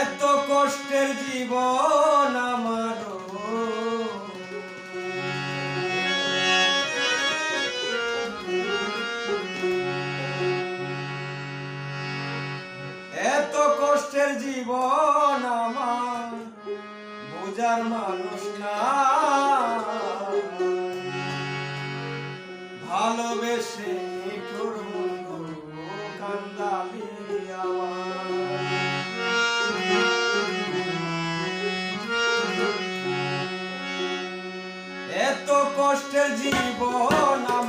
এত কষ্টের জীবন আমার এত কষ্টের জীবন আমার বোঝার মানুষ না। ভালোবেসে কষ্টে জীবন